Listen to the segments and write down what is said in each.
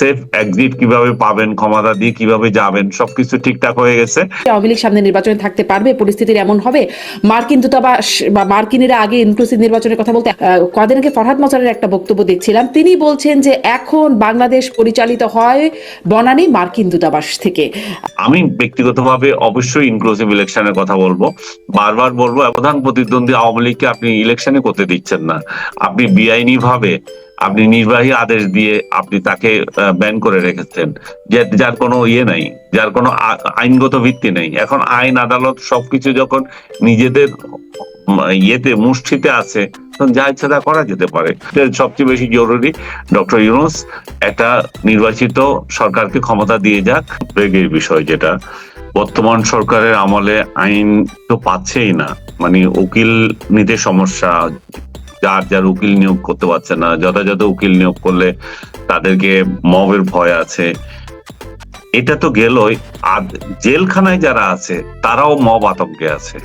Safe exit কীভাবে পাবেন ক্ষমতা দিয়ে কীভাবে যাবেন সবকিছু ঠিকঠাক হয়ে গেছে। আওয়ামী লীগ সামনে নির্বাচনে থাকতে পারবে পরিস্থিতির এমন হবে। মার্কিন দূতাবাস বা মার্কিনেরা আগে ইনক্লুসিভ নির্বাচনের কথা বলতে কদিন আগে ফরহাদ মজারের একটা বক্তব্য দেখছিলাম। তিনি বলছেন যে এখন বাংলাদেশ পরিচালিত হয় বনানী মার্কিন দূতাবাস থেকে। আমি ব্যক্তিগতভাবে অবশ্যই ইনক্লুসিভ ইলেকশনের কথা বলব। বারবার বলব প্রধান প্রতিদ্বন্দ্বী আওয়ামী লীগকে আপনি ইলেকশনে করতে দিচ্ছেন না। আপনি বেআইনি ভাবে আপনি নির্বাহী আদেশ দিয়ে আপনি তাকে ব্যান করে রেখেছেন। যার কোনো ইয়ে নাই, যার কোনো আইনগত ভিত্তি নেই। এখন আইন, আদালত সবকিছু যখন নিজেদের ইয়েতে, মুষ্টিতে আছে যা ইচ্ছা তা করা যেতে পারে। সবচেয়ে বেশি জরুরি, ডক্টর ইউনুস একটা নির্বাচিত সরকারকে ক্ষমতা দিয়ে যাক। বেগের বিষয় যেটা, বর্তমান সরকারের আমলে আইন তো পাচ্ছেই না। মানে উকিল নিতে সমস্যা যার যার উকিল নিয়োগ করতে পারছে না, যথাযথ উকিল নিয়োগ করলে তাদেরকে মবের ভয় আছে। এটা তো গেলই, আর জেলখানায় যারা আছে, তারাও মব আতঙ্কে আছে।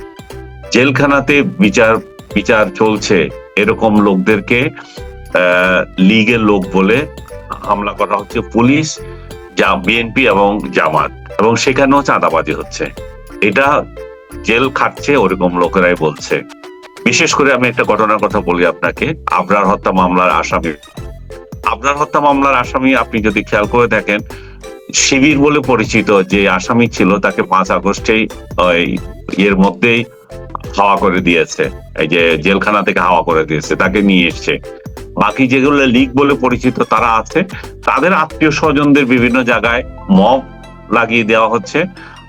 জেলখানাতে বিচার বিচার চলছে, এরকম লোকদেরকে লীগের লোক বলে হামলা করা হচ্ছে, পুলিশ, যা বিএনপি এবং জামাত, এবং সেখানেও চাঁদাবাজি হচ্ছে। এটা জেল খাটছে, ওরকম লোকেরাই বলছে। বিশেষ করে আমি একটা ঘটনার কথা বলি আপনাকে। আবরার হত্যা মামলার আসামি। আবরার হত্যা মামলার আসামি আপনি যদি খেয়াল করে দেখেন, শিবির বলে পরিচিত যে আসামি ছিল তাকে পাঁচ আগস্টেই এর মধ্যেই হাওয়া করে দিয়েছে। এই যে জেলখানা থেকে হাওয়া করে দিয়েছে, তাকে নিয়ে এসছে। বাকি যেগুলো লীগ বলে পরিচিত তারা আছে। তাদের আত্মীয় স্বজনদের বিভিন্ন জায়গায় মব লাগিয়ে দেওয়া হচ্ছে।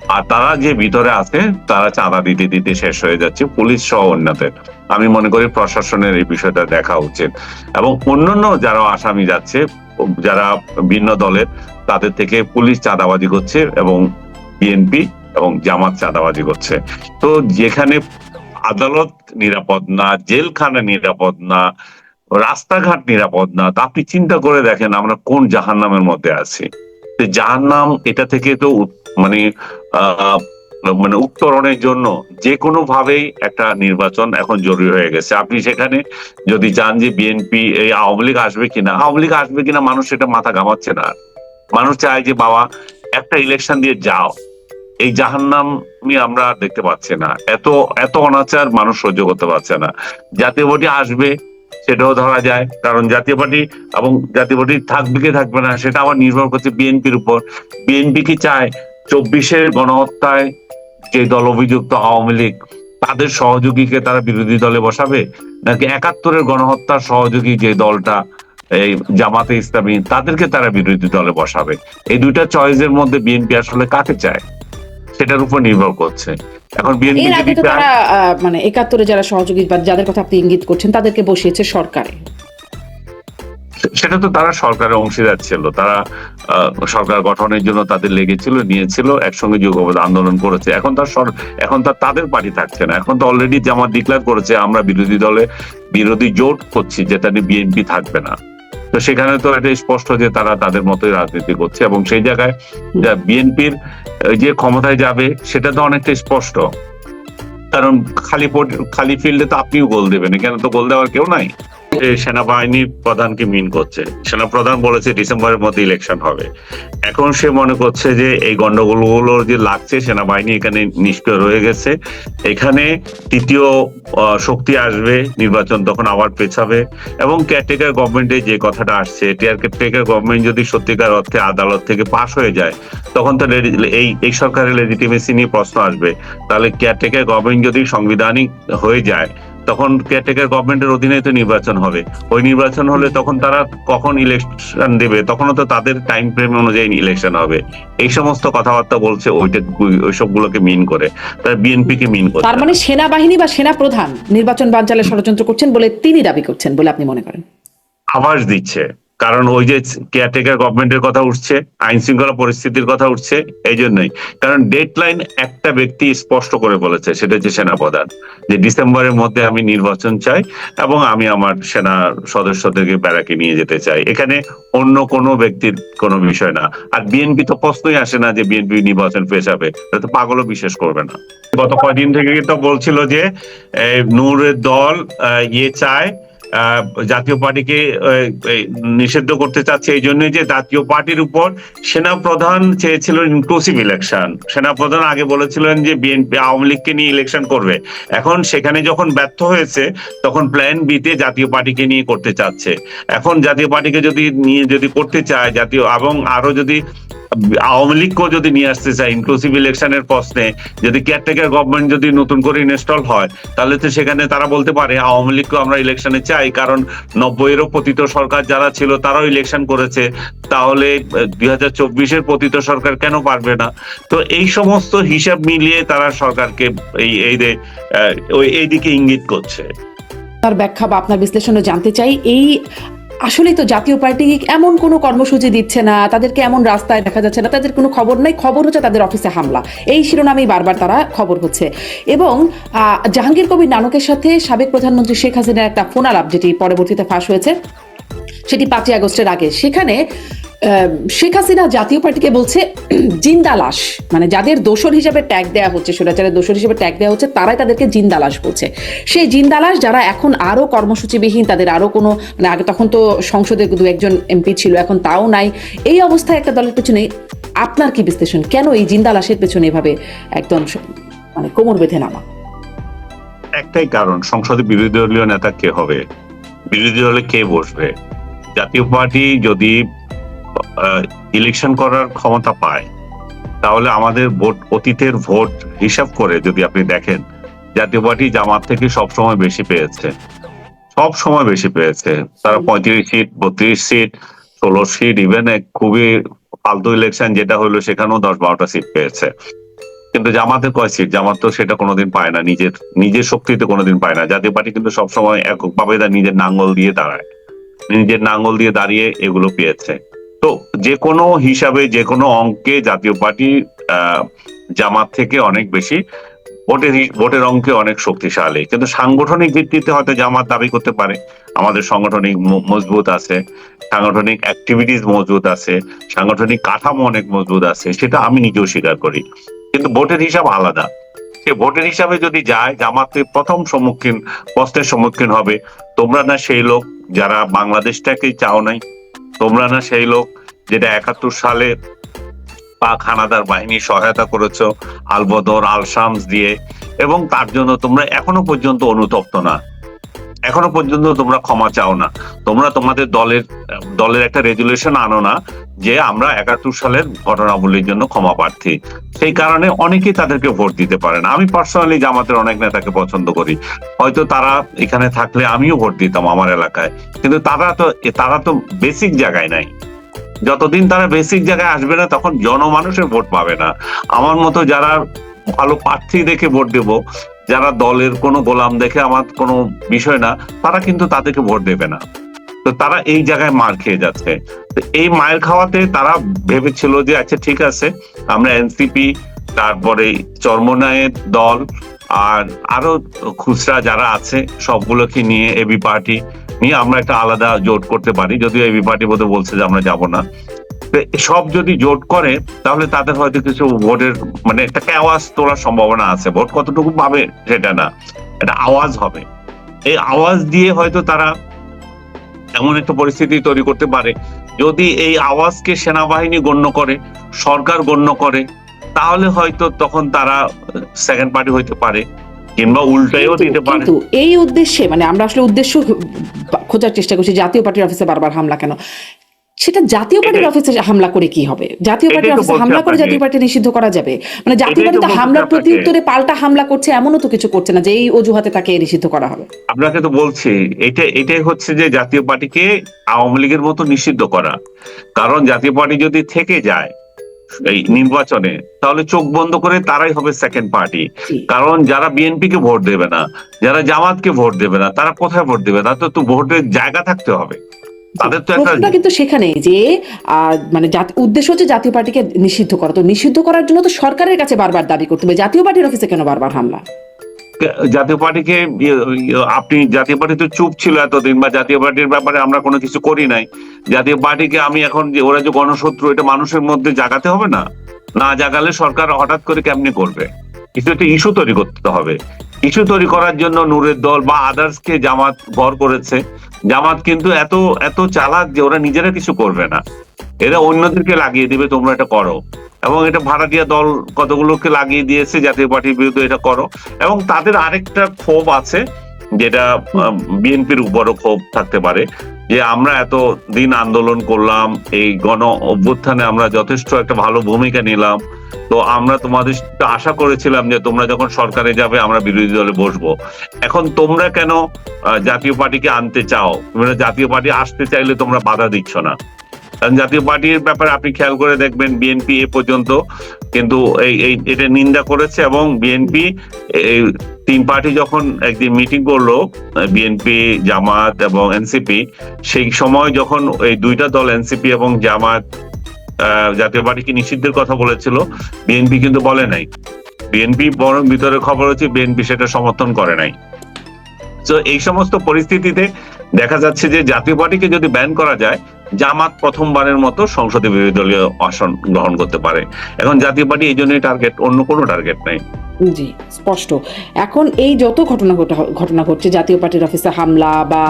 আর তারা যে ভিতরে আছে, তারা চাঁদা দিতে দিতে শেষ হয়ে যাচ্ছে, পুলিশ সহ অন্যদের। আমি মনে করি প্রশাসনের এই বিষয়টা দেখা উচিত। এবং অন্যান্য যারা আসামি যাচ্ছে, যারা ভিন্ন দলের, তাদের থেকে পুলিশ চাঁদাবাজি করছে এবং বিএনপি এবং জামাত চাঁদাবাজি করছে। তো যেখানে আদালত নিরাপদ না, জেলখানা নিরাপদ না, রাস্তাঘাট নিরাপদ না, তা আপনি চিন্তা করে দেখেন আমরা কোন জাহান্নামের মধ্যে আছি। জাহান্নাম এটা থেকে তো মানে মানে উত্তরণের জন্য যে কোনো ভাবেই একটা নির্বাচন এখন জরুরি হয়ে গেছে। আপনি সেখানে যদি চান যে বিএনপি এই আওয়ামী লীগ আসবে কিনা, আওয়ামী লীগ আসবে কিনা মানুষ এটা মাথা ঘামাচ্ছে না। মানুষ চায় যে, বাবা, একটা ইলেকশন দিয়ে যাও। এই জাহান্নাম আমরা দেখতে পাচ্ছি না। এত এত অনাচার মানুষ সহ্য করতে পারছে না। জাতীয় পার্টি আসবে সেটাও ধরা যায়। কারণ জাতীয় পার্টি এবং জাতীয় পার্টি থাকবে কি থাকবে না, সেটা আবার নির্ভর করছে বিএনপির উপর। বিএনপি কি চায়? চব্বিশের গণহত্যায় যে দল অভিযুক্ত আওয়ামী লীগ, তাদের সহযোগীকে তারা বিরোধী দলে বসাবে? নাকি একাত্তরের গণহত্যার সহযোগী যে দলটা, এই জামাতে ইসলামী, তাদেরকে তারা বিরোধী দলে বসাবে? এই দুইটা চয়েসের মধ্যে বিএনপি আসলে কাকে চায়? সেটার উপর নির্ভর করছে। এখন বিএনপি এর আগে যদি তো তারা মানে একাত্তরে যারা সহযোগী বা যাদের কথা আপনি ইঙ্গিত করছেন তাদেরকে বসিয়েছে সরকারে। সেটা তো তারা সরকারের অংশীদার ছিল। তারা সরকার গঠনের জন্য তাদের লেগেছিল নিয়েছিল একসঙ্গে যুগপৎ আন্দোলন করেছে। এখন তার এখন তার তাদের পার্টি থাকছে না। এখন তো অলরেডি জামাত ডিক্লেয়ার করেছে আমরা বিরোধী দলে বিরোধী জোট করছি যেটা নিয়ে বিএনপি থাকবে না। তো সেখানে তো এটা স্পষ্ট যে তারা তাদের মতোই রাজনীতি করছে এবং সেই জায়গায় বিএনপির যে ক্ষমতায় যাবে, সেটা তো অনেকটা স্পষ্ট। কারণ খালি খালি ফিল্ডে তো আপনিও গোল দেবেন, এখানে তো গোল দেওয়ার কেউ নাই। এ সেনাবাহিনীর প্রধানকে মিন করছে। সেনাপ্রধান বলেছে ডিসেম্বরের মধ্যে ইলেকশন হবে। এখন সে মনে করছে যে এই গন্ডগোলগুলো যে লাগছে, সেনাবাহিনী এখানে নিষ্ক্রিয় রয়ে গেছে। এখানে তৃতীয় শক্তি আসবে, নির্বাচন তখন আবার পেছাবে। এবং কেয়ারটেকার গভর্নমেন্টে যে কথাটা আসছে কেয়ারটেকার গভর্নমেন্ট যদি সত্যিকার অর্থে আদালত থেকে পাশ হয়ে যায়, তখন তো এই এই সরকারের লেজিটিমেসি নিয়ে প্রশ্ন আসবে। তাহলে কেয়ারটেকার গভর্নমেন্ট যদি সাংবিধানিক হয়ে যায় তখন কেয়ারটেকার গভর্নমেন্টের অধীনে তো নির্বাচন হবে। ওই নির্বাচন হলে তখন তারা কখন ইলেকশন দেবে তখনও তো তাদের টাইম ফ্রেম অনুযায়ী ইলেকশন হবে। এই সমস্ত কথাবার্তা বলছে ওইটা ওইসব গুলোকে মিন করে। তার বিএনপি কে মিন করে তার মানে সেনাবাহিনী বা সেনা প্রধান নির্বাচন বানচালে ষড়যন্ত্র করছেন বলে তিনি দাবি করছেন বলে আপনি মনে করেন? আভাস দিচ্ছে। কারণ ওই যে কেয়ারটেকার গভর্নমেন্টের কথা উঠছে, আইন শৃঙ্খলা পরিস্থিতির কথা উঠছে, এই জন্যই। কারণ ডেডলাইন একটা ব্যক্তি স্পষ্ট করে বলেছে, সেটা হচ্ছে সেনাপ্রধান, যে ডিসেম্বরের মধ্যে আমি নির্বাচন চাই এবং আমি আমার সেনা সদস্যদেরকে ব্যারাকে নিয়ে যেতে চাই। এখানে অন্য কোনো ব্যক্তির কোনো বিষয় না। আর বিএনপি তো প্রশ্নই আসে না যে বিএনপি নির্বাচন পেছাবে তো পাগলও বিশ্বাস করবে না। গত কয়দিন থেকে তো বলছিল যে নূরের দল ইয়ে চায় জাতীয় পার্টিকে নিষিদ্ধ করতে চাচ্ছে এই জন্য যে জাতীয় পার্টির উপর সেনা প্রধান চেয়েছিল ইনক্লুসিভ ইলেকশন। সেনা প্রধান আগে বলেছিলেন যে বিএনপি আওয়ামী লীগকে নিয়ে ইলেকশন করবে। এখন সেখানে যখন ব্যর্থ হয়েছে, তখন প্ল্যান বিতে জাতীয় পার্টিকে নিয়ে করতে চাচ্ছে। এখন জাতীয় পার্টিকে যদি নিয়ে যদি করতে চায়, জাতীয় এবং আরও যদি আওয়ামী লীগকেও যদি নিয়ে আসতে চায় ইনক্লুসিভ ইলেকশনের প্রশ্নে যদি কেয়ারটেকার গভর্নমেন্ট যদি নতুন করে ইনস্টল হয়, তাহলে তো সেখানে তারা বলতে পারে, আওয়ামী লীগকে আমরা ইলেকশনে চাই, কারণ নব্বইয়েরও পতিত সরকার যারা ছিল, তারাও ইলেকশন করেছে। তাহলে দুই হাজার চব্বিশের পতিত সরকার কেন পারবে না? তো এই সমস্ত হিসাব মিলিয়ে তারা সরকারকে এই এই ওই, এইদিকে ইঙ্গিত করছে। তার ব্যাখ্যা বা আপনার বিশ্লেষণও জানতে চাই, এই আসলেই তো জাতীয় পার্টি এমন কোনো কর্মসূচি দিচ্ছে না, তাদেরকে এমন রাস্তায় দেখা যাচ্ছে না, তাদের কোনো খবর নাই, খবর হচ্ছে তাদের অফিসে হামলা। এই শিরোনামেই বারবার তারা খবর হচ্ছে। এবং জাহাঙ্গীর কবির নানকের সাথে সাবেক প্রধানমন্ত্রী শেখ হাসিনার একটা ফোন আলাপ, যেটি পরবর্তীতে ফাঁস হয়েছে, সেটি পাঁচই আগস্টের আগে। সেখানে শেখ হাসিনা জাতীয় পার্টিকে বলছে জিন্দা লাশ মানে যাদের দোষর হিসেবে ট্যাগ দেওয়া হচ্ছে সুরাচারের দোষর হিসেবে ট্যাগ দেওয়া হচ্ছে, তারাই তাদেরকে জিন্দা লাশ বলছে। সেই জিন্দা লাশ যারা এখন আরও কর্মসূচিবিহীন, তাদের আরও কোনো মানে আগে তখন তো সংসদে দু একজন এমপি ছিল, এখন তাও নাই। এই অবস্থায় একটা দলের পেছনে আপনার কি বিশ্লেষণ? কেন এই জিন্দা লাশের পেছনে এভাবে একদম মানে কোমর বেঁধে নামা? একটাই কারণ, সংসদে বিরোধী দলীয় নেতা কে হবে? বিরোধী দলে কে বসবে? জাতীয় পার্টি যদি ইলেকশন করার ক্ষমতা পায়, তাহলে আমাদের ভোট, অতীতের ভোট হিসাব করে যদি আপনি দেখেন, জাতীয় পার্টি জামাত থেকে সবসময় বেশি পেয়েছে। সব সময় বেশি পেয়েছে। তারা পঁয়ত্রিশ সিট, বত্রিশ সিট, ষোলো সিট ইভেন খুবই ফালতু ইলেকশন যেটা হলো সেখানেও দশ বারোটা সিট পেয়েছে। কিন্তু জামাতের কয় সিট? জামাত তো সেটা কোনোদিন পায় না। নিজের নিজের শক্তিতে কোনোদিন পায় না। জাতীয় পার্টি কিন্তু সবসময় এককভাবে তার নিজের নাঙ্গল দিয়ে দাঁড়ায়। নিজের নাঙ্গল দিয়ে দাঁড়িয়ে এগুলো পেয়েছে। তো যে কোনো হিসাবে যে কোনো অঙ্কে জাতীয় পার্টি জামাত থেকে অনেক বেশি ভোটের ভোটের অঙ্কে অনেক শক্তিশালী। কিন্তু সাংগঠনিক ভিত্তিতে হয়তো জামাত দাবি করতে পারে। আমাদের সাংগঠনিক মজবুত আছে, সাংগঠনিক অ্যাক্টিভিটিস মজবুত আছে, সাংগঠনিক কাঠামো অনেক মজবুত আছে, সেটা আমি নিজেও স্বীকার করি। কিন্তু ভোটের হিসাব আলাদা। সে ভোটের হিসাবে যদি যায় জামাতে প্রথম সম্মুখীন, প্রশ্নের সম্মুখীন হবে। তোমরা না সেই লোক যারা বাংলাদেশটাকেই চাও নাই? তোমরা না সেই লোক যেটা একাত্তর সালে পাক হানাদার বাহিনী সহায়তা করেছ, আলবদর আলসামস দিয়ে, এবং তার জন্য তোমরা এখনও পর্যন্ত অনুতপ্ত না। এখনও পর্যন্ত তোমরা ক্ষমা চাও না। তোমরা তোমাদের দলের দলের একটা রেজুলেশন আনো না। যে আমরা একাত্তর সালের ঘটনাবলীর জন্য ক্ষমা প্রার্থী। সেই কারণে অনেকেই তাদেরকে ভোট দিতে পারে না। আমি পার্সোনালি জামাতের অনেক নেতাকে পছন্দ করি। হয়তো তারা এখানে থাকলে আমিও ভোট দিতাম আমার এলাকায়। কিন্তু তারা তো তারা তো বেসিক জায়গায় নাই। যতদিন তারা বেসিক জায়গায় আসবে না, তখন জনমানুষের ভোট পাবে না। আমার মতো যারা ভালো প্রার্থী দেখে ভোট দেব, যারা দলের কোনো গোলাম দেখে আমার কোনো বিষয় না, তারা কিন্তু তাদেরকে ভোট দেবে না। তো তারা এই জায়গায় মার খেয়ে যাচ্ছে। এই মায়ের খাওয়াতে তারা ভেবেছিল যে আচ্ছা ঠিক আছে, আমরা এনসিপি, তারপরে চর্মনায়ের দল আর আরও খুচরা যারা আছে, সবগুলোকে নিয়ে এবি পার্টি নিয়ে আমরা একটা আলাদা জোট করতে পারি। যদিও এবি পার্টি বোধ বলছে যে, আমরা যাব না। সব যদি জোট করে, তাহলে তাদের হয়তো কিছু ভোটের মানে একটা আওয়াজ তোলার সম্ভাবনা আছে। ভোট কতটুকু পাবে, সেটা না। একটা আওয়াজ হবে। এই আওয়াজ দিয়ে হয়তো তারা এমন একটা পরিস্থিতি তৈরি করতে পারে। যদি এই আওয়াজকে সেনাবাহিনী গণ্য করে সরকার গণ্য করে তাহলে হয়তো তখন তারা সেকেন্ড পার্টি হইতে পারে কিংবা উল্টাইও দিতে পারে। কিন্তু এই উদ্দেশ্যে মানে আমরা আসলে উদ্দেশ্য খোঁজার চেষ্টা করছি জাতীয় পার্টির অফিসে বারবার হামলা কেন? সেটা জাতীয় পার্টির অফিসে হামলা করে কি হবে? জাতীয় পার্টির অফিসে হামলা করে জাতীয় পার্টি নিষিদ্ধ করা যাবে? মানে জাতীয় পার্টি তো হামলার। প্রতি উত্তরে পাল্টা হামলা করছে এমনও তো কিছু করছে না যে এই অজুহাতে তাকে নিষিদ্ধ করা হবে। আপনাকে তো বলছি এটা এটাই হচ্ছে যে জাতীয় পার্টিকে আওয়ামী লীগের মতো নিষিদ্ধ করা। কারণ জাতীয় পার্টি যদি থেকে যায় এই নির্বাচনে তাহলে চোখ বন্ধ করে তারাই হবে সেকেন্ড পার্টি কারণ যারা বিএনপি কে ভোট দেবে না যারা জামাতকে ভোট দেবে না তারা কোথায় ভোট দেবে? তাদের তো ভোটের জায়গা থাকতে হবে। তাদের তো একটা প্রশ্নটা কিন্তু সেখানেই যে মানে উদ্দেশ্য হচ্ছে জাতীয় পার্টিকে নিষিদ্ধ করা। তো নিষিদ্ধ করার জন্য তো সরকারের কাছে বারবার দাবি করতে হবে। জাতীয় পার্টির অফিসে কেন বারবার হামলা? জাতীয় পার্টিকে ইয়ে- ইয়ে- আপনি জাতীয় পার্টি তো চুপ ছিল এতদিন বা জাতীয় পার্টির ব্যাপারে আমরা কোনো কিছু করি নাই। জাতীয় পার্টিকে আমি এখন যে ওরা যে গণশত্রু এটা মানুষের মধ্যে জাগাতে হবে না? না জাগালে সরকার হঠাৎ করে কেমনি করবে? কিছু একটা ইস্যু তৈরি করতে হবে। ইস্যু তৈরি করার জন্য নূরের দল বা আদার্সকে জামাত ভর করেছে। জামাত কিন্তু এত এত চালাক যে ওরা নিজেরা কিছু করবে না। এরা অন্যদেরকে লাগিয়ে দিবে, তোমরা এটা করো। এবং এটা ভাড়াটিয়া দল কতগুলোকে লাগিয়ে দিয়েছে, জাতীয় পার্টির বিরুদ্ধে এটা করো। এবং তাদের আরেকটা ক্ষোভ আছে, যেটা বিএনপির উপরও ক্ষোভ থাকতে পারে। যে আমরা এত দিন আন্দোলন করলাম, এই গণ অভ্যুত্থানে আমরা যথেষ্ট একটা ভালো ভূমিকা নিলাম। তো আমরা তোমাদের আশা করেছিলাম যে তোমরা যখন সরকারে যাবে, আমরা বিরোধী দলে বসবো। এখন তোমরা কেন জাতীয় পার্টিকে আনতে চাও? জাতীয় পার্টি আসতে চাইলে তোমরা বাধা দিচ্ছ না। জাতীয় পার্টির ব্যাপারে আপনি খেয়াল করে দেখবেন বিএনপি এ পর্যন্ত। কিন্তু এই এই, এটা নিন্দা করেছে এবং বিএনপি তিন পার্টি যখন একদিন মিটিং করল, বিএনপি, জামাত এবং এনসিপি, সেই সময় যখন এই দুইটা দল, এনসিপি এবং জামাত জাতীয় পার্টিকে নিষিদ্ধের কথা বলেছিল, বিএনপি কিন্তু বলে নাই। বিএনপি বরং ভিতরে খবর হচ্ছে বিএনপি সেটা সমর্থন করে নাই। তো এই সমস্ত পরিস্থিতিতে দেখা যাচ্ছে যে জাতীয় পার্টিকে যদি ব্যান করা যায় জামাত প্রথমবারের মতো সংসদে বিরোধী দলীয় আসন গ্রহণ করতে পারে। এখন জাতীয় পার্টি এই জন্যই টার্গেট অন্য কোনো টার্গেট নাই। জি, স্পষ্ট। এখন এই যত ঘটনা ঘটনা ঘটছে, জাতীয় পার্টির অফিসে হামলা বা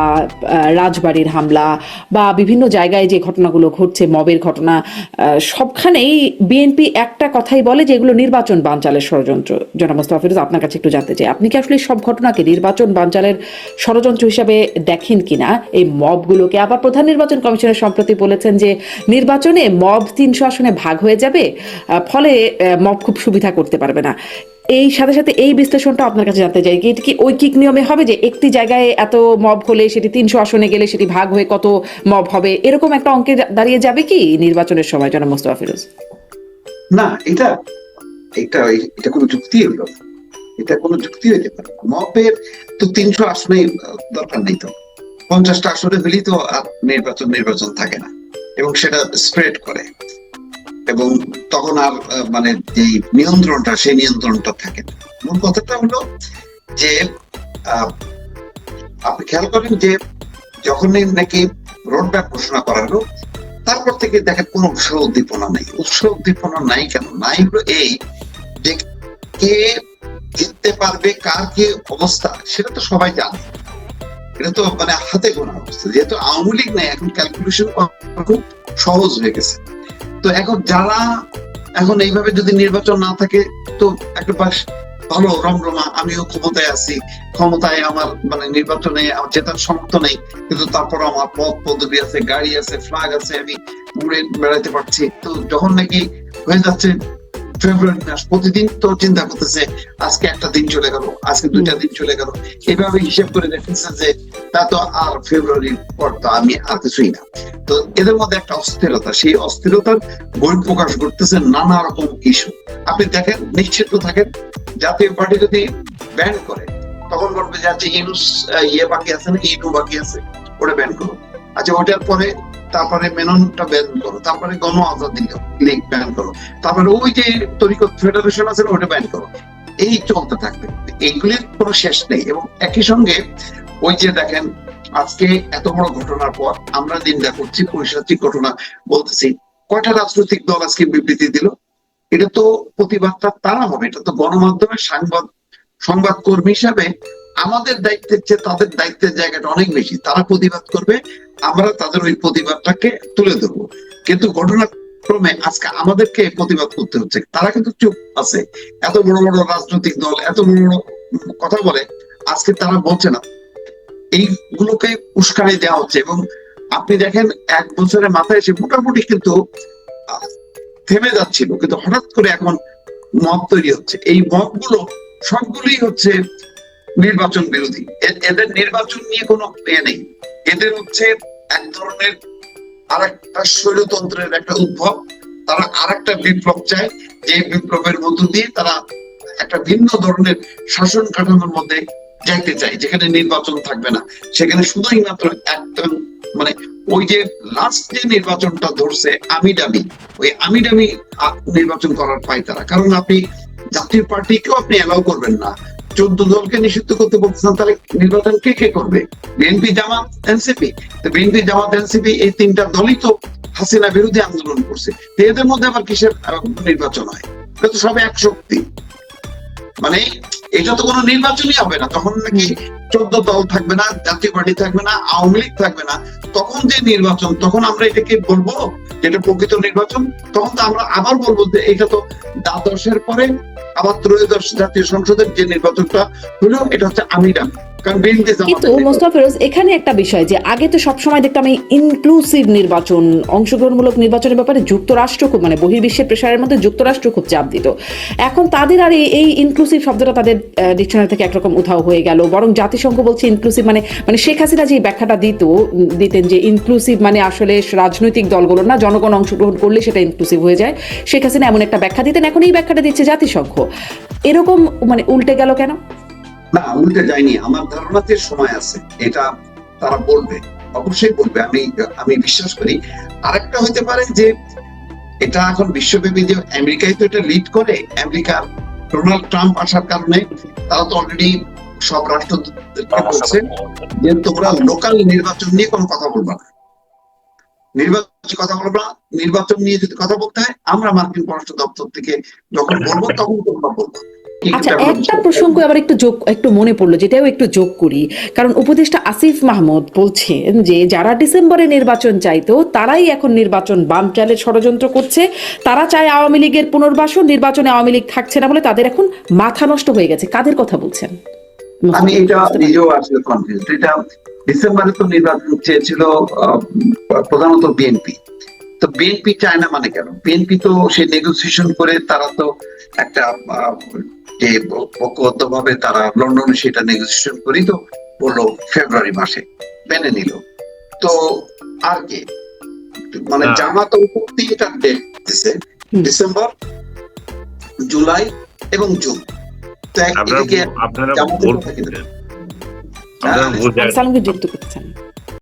রাজবাড়ির হামলা বা বিভিন্ন জায়গায় যে ঘটনাগুলো ঘটছে, মবের ঘটনা সবখানেই বিএনপি একটা কথাই বলে যে এগুলো নির্বাচন বানচালের ষড়যন্ত্র। জনাব ফিরোজ, আপনার কাছে একটু জানতে চাই, আপনি কি আসলে সব ঘটনাকে নির্বাচন বানচালের ষড়যন্ত্র হিসাবে দেখেন কিনা? এই মবগুলোকে আবার প্রধান নির্বাচন কমিশনের সম্প্রতি বলেছেন যে নির্বাচনে মব তিনশো আসনে ভাগ হয়ে যাবে ফলে মব খুব সুবিধা করতে পারবে না। এই সাথে সাথে এই বিশ্লেষণটা আপনার কাছে জানতে চাই, এটা কি ঐকিক নিয়মে হবে যে একটি জায়গায় এত মব হলে সেটি তিনশো আসনে গেলে সেটি ভাগ হয়ে কত মব হবে? এরকম একটা অঙ্কে দাঁড়িয়ে যাবে কি নির্বাচনের সময়, জনাব মোস্তফা ফিরোজ? না, এটা এটা এটা কোনো যুক্তি হলো এটা কোনো যুক্তি হইতে পারে। না। মবের তো তিনশো আসনে দরকার নেই তো। পঞ্চাশটা আসনে হলেই তো নির্বাচন নির্বাচন থাকে না। এবং সেটা স্প্রেড করে। এবং তখন আর মানে যে নিয়ন্ত্রণটা, সেই নিয়ন্ত্রণটা থাকে মূল কথাটা হলো যে আপনি খেয়াল করেন যে, যখনই নাকি রোড ম্যাপ ঘোষণা করা হলো, তারপর থেকে দেখেন কোনো উৎসাহ উদ্দীপনা নেই। উৎসাহ উদ্দীপনা নাই কেন? নাই হলো এই যে কে জিততে পারবে, কার কি অবস্থা, সেটা তো সবাই জানে। এটা তো মানে হাতে গোনা অবস্থা। যেহেতু আওয়ামী লীগ নেই, এখন ক্যালকুলেশন খুব সহজ হয়ে গেছে। তো এখন যারা এখন এইভাবে যদি নির্বাচন না থাকে, তো একটা পাশ ভালো, রমরমা, আমিও ক্ষমতায় আছি, ক্ষমতায় আমার মানে নির্বাচনে জেতার সমর্থ নেই, কিন্তু তারপর আমার পথ, পদবি আছে, গাড়ি আছে ফ্লাগ আছে, আমি উড়ে বেড়াতে পারছি। তো যখন নাকি হয়ে যাচ্ছে ফেব্রুয়ারি মাস প্রতিদিন তো চিন্তা করতেছে আজকে একটা দিন চলে গেল আজকে দুইটা দিন চলে গেল। এইভাবে হিসেব করে দেখতেছে যে তা তো আর ফেব্রুয়ারির পর তো আমি আর কিছুই না। তো এদের মধ্যে একটা অস্থিরতা সেই অস্থিরতার বই প্রকাশ করতেছে নানা রকম ইস্যু আপনি দেখেন নিশ্চিত থাকেন জাতীয় পার্টি যদি ব্যান করে তখন বলবে যে আচ্ছা ইউনুস আহ, ইয়ে বাকি আছে না ইনু বাকি আছে ওটা ব্যান করো। আচ্ছা ওটার পরে তারপরে মেননটা ব্যান করো, তারপরে গণ আজাদি লীগ ব্যান করো, তারপরে ওই যে তরিকত ফেডারেশন আছে ওটা ব্যান করো। এই চলতে থাকবে। এইগুলির কোনো শেষ নেই এবং একই সঙ্গে ওই যে দেখেন, আজকে এত বড় ঘটনার পর আমরা নিন্দা করছি পরিষাত্রিক ঘটনা বলতেছি, কয়টা রাজনৈতিক দল আজকে বিবৃতি দিল? এটা তো প্রতিবাদটা তারা হবে, এটা তো গণমাধ্যমের সাংবাদ সংবাদ কর্মী হিসাবে আমাদের দায়িত্বের চেয়ে তাদের দায়িত্বের জায়গাটা অনেক বেশি। তারা প্রতিবাদ করবে, আমরা তাদের ওই প্রতিবাদটাকে তুলে ধরবো। কিন্তু ঘটনাক্রমে আজকে আমাদেরকে প্রতিবাদ করতে হচ্ছে। তারা কিন্তু চুপ আছে। এত বড় বড় রাজনৈতিক দল, এত বড় বড় কথা বলে, আজকে তারা বলছে না। এইগুলোকে উস্কানি দেওয়া হচ্ছে এবং আপনি দেখেন, এক বছরের মাথায় এসে মোটামুটি কিন্তু থেমে যাচ্ছিল। কিন্তু হঠাৎ করে এখন মত তৈরি হচ্ছে। এই মতগুলো সবগুলোই হচ্ছে নির্বাচন বিরোধী। এদের নির্বাচন নিয়ে কোনো ইয়ে নেই। এদের হচ্ছে এক ধরনের আর একটা স্বৈরতন্ত্রের একটা উদ্ভব। তারা আর একটা বিপ্লব চায়। যে বিপ্লবের মধ্য দিয়ে তারা একটা ভিন্ন ধরনের শাসন কাঠামোর মধ্যে যাইতে চায়, যেখানে নির্বাচন থাকবে না। সেখানে শুধুই মাত্র একটা মানে ওই যে লাস্ট যে নির্বাচনটা ধরছে আমি ডামি ওই আমি ডামি নির্বাচন করার পায় তারা। কারণ আপনি জাতীয় পার্টিকেও আপনি অ্যালাউ করবেন না। চোদ্দ দলকে নিষিদ্ধ করতে বলতেছেন, তাহলে নির্বাচন কে কে করবে? BNP Jamaat NCP BNP Jamaat NCP এই তিনটা দলই তো হাসিনা বিরোধী আন্দোলন করছে। এদের মধ্যে আবার কিসের নির্বাচন হয়? এটা তো সব এক শক্তি মানে এটা তো কোনো নির্বাচনই হবে না, তখন নাকি চোদ্দ দল থাকবে না জাতীয় পার্টি থাকবে না আওয়ামী লীগ থাকবে না তখন যে নির্বাচন তখন আমরা এটাকে বলব যেটা প্রকৃত নির্বাচন তখন তো আমরা আবার বলব যে এটা তো দ্বাদশের পরে আবার ত্রয়োদশ জাতীয় সংসদের যে নির্বাচনটা হলো এটা হচ্ছে আমিরা কিন্তু এখানে একটা বিষয় যে আগে তো সবসময় দেখতাম এই ইনক্লুসিভ নির্বাচন অংশগ্রহণমূলক নির্বাচনের ব্যাপারে যুক্তরাষ্ট্র খুব মানে বহির্বিশ্বের প্রেশারের মধ্যে যুক্তরাষ্ট্র খুব চাপ দিত। এখন তাদের আর এই- ইনক্লুসিভ শব্দটা তাদের ডিকশনারি থেকে একরকম উধাও হয়ে গেল বরং জাতিসংঘ বলছে ইনক্লুসিভ মানে মানে শেখ হাসিনা যে ব্যাখ্যাটা দিত, দিতেন যে ইনক্লুসিভ মানে আসলে রাজনৈতিক দলগুলো না, জনগণ অংশগ্রহণ করলে সেটা ইনক্লুসিভ হয়ে যায়। শেখ হাসিনা এমন একটা ব্যাখ্যা দিতেন, এখন এই ব্যাখ্যাটা দিচ্ছে জাতিসংঘ। এরকম মানে উল্টে গেল কেন? না, উল্টে যায়নি। আমার ধারণাতে সময় আছে, এটা তারা বলবে। অবশ্যই বলবে। আমি আমি বিশ্বাস করি। আরেকটা হতে পারে যে এটা এখন বিশ্বব্যাপী যে আমেরিকায় তো এটা লিড করে, আমেরিকার ডোনাল্ড ট্রাম্প আসার কারণে, তারা তো অলরেডি সব রাষ্ট্রদূতদেরকে বলছে যে তোমরা লোকাল নির্বাচন নিয়ে কোনো কথা বলবা না। নির্বাচন কথা বলবা না নির্বাচন নিয়ে যদি কথা বলতে হয় আমরা মার্কিন পররাষ্ট্র দপ্তর থেকে যখন বলব তখন তোমরা বলবা। আচ্ছা একটা প্রসঙ্গ আবার একটু যোগ একটু মনে পড়ল যেটাও একটু যোগ করি। কারণ উপদেষ্টা আসিফ মাহমুদ বলছেন যে যারা ডিসেম্বরে নির্বাচন চাইতো তারাই এখন নির্বাচন বাম চালের ষড়যন্ত্র করছে। তারা চায় আওয়ামী লীগের পুনর্বাসন নির্বাচনে আওয়ামী লীগ থাকছে না বলে তাদের এখন মাথা নষ্ট হয়ে গেছে। কাদের কথা বলছেন? আমি এটা নিজেও আসলে কনফিউজ এটা ডিসেম্বরে তো নির্বাচন চেয়েছিল আহ, প্রধানত বিএনপি তো বিএনপি চায় না মানে কেন? বিএনপি তো সে নেগোসিয়েশন করে তারা তো একটা যে ঐক্যবদ্ধ ভাবে তারা লন্ডনে সেটা নেগোসিয়েশন করি তো বলল ফেব্রুয়ারি মাসে মেনে নিল। তো আর কি? মানে। জামাত তিনটা ডেট দিছে। ডিসেম্বর জুলাই এবং জুন। আপনারা আপনারা ভুল। আপনারা ভুল যুক্ত করছেন